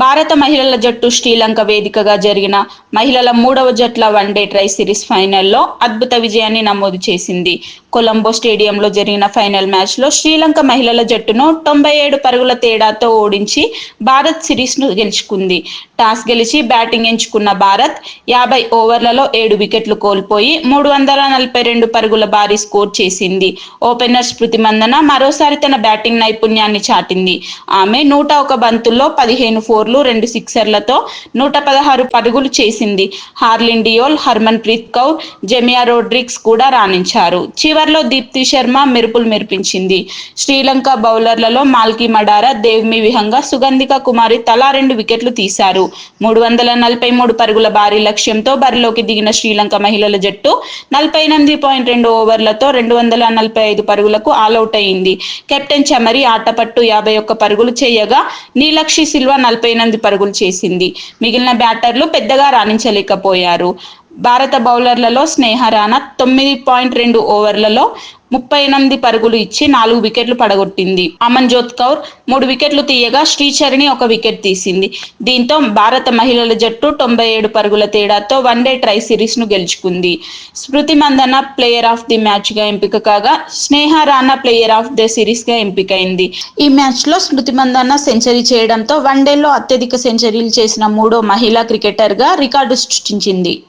భారత మహిళల జట్టు శ్రీలంక వేదికగా జరిగిన మహిళల మూడవ జట్ల వన్డే ట్రై సిరీస్ ఫైనల్లో అద్భుత విజయాన్ని నమోదు చేసింది. కొలంబో స్టేడియంలో జరిగిన ఫైనల్ మ్యాచ్లో శ్రీలంక మహిళల జట్టును తొంభై ఏడు పరుగుల తేడాతో ఓడించి భారత్ సిరీస్ను గెలుచుకుంది. టాస్ గెలిచి బ్యాటింగ్ ఎంచుకున్న భారత్ యాభై ఓవర్లలో ఏడు వికెట్లు కోల్పోయి మూడు వందల నలభై రెండు పరుగుల భారీ స్కోర్ చేసింది. ఓపెనర్ స్మృతి మందన మరోసారి తన బ్యాటింగ్ నైపుణ్యాన్ని చాటింది. ఆమె నూట ఒక బంతుల్లో పదిహేను ఫోర్ ఫోర్లు రెండు సిక్సర్లతో నూట పదహారు పరుగులు చేసింది. హార్లిన్ డియోల్ హర్మన్ ప్రీత్ కౌర్ జెమియా రోడ్రిక్స్ కూడా రాణించారు. చివర్లో దీప్తి శర్మ మెరుపులు మెరిపించింది. శ్రీలంక బౌలర్లలో మాల్కీ మడారా దేవ్మి విహంగా సుగంధిక కుమారి తలా రెండు వికెట్లు తీశారు. మూడు వందల నలభై మూడు పరుగుల భారీ లక్ష్యంతో బరిలోకి దిగిన శ్రీలంక మహిళల జట్టు నలభై ఎనిమిది పాయింట్ రెండు ఓవర్లతో రెండు వందల నలభై ఐదు పరుగులకు ఆలౌట్ అయింది. కెప్టెన్ చమరి ఆటపట్టు యాభై ఒక్క పరుగులు చేయగా నీలక్షి సిల్వా నలభై ఎనిమిది పరుగులు చేసింది. మిగిలిన బ్యాటర్లు పెద్దగా రాణించలేకపోయారు. భారత బౌలర్లలో స్నేహరాణా తొమ్మిది పాయింట్ రెండు ఓవర్లలో ముప్పై ఎనిమిది పరుగులు ఇచ్చి నాలుగు వికెట్లు పడగొట్టింది. అమన్జోత్ కౌర్ మూడు వికెట్లు తీయగా శ్రీచరణి ఒక వికెట్ తీసింది. దీంతో భారత మహిళల జట్టు తొంభై ఏడు పరుగుల తేడాతో వన్డే ట్రై సిరీస్ను గెలుచుకుంది. Smriti Mandhana player of the మ్యాచ్గా ఎంపిక కాగా Sneh Rana player of the సిరీస్గా ఎంపికైంది. ఈ మ్యాచ్లో స్మృతి మందన సెంచరీ చేయడంతో వన్డేలో అత్యధిక సెంచరీలు చేసిన మూడో మహిళా క్రికెటర్గా రికార్డు సృష్టించింది.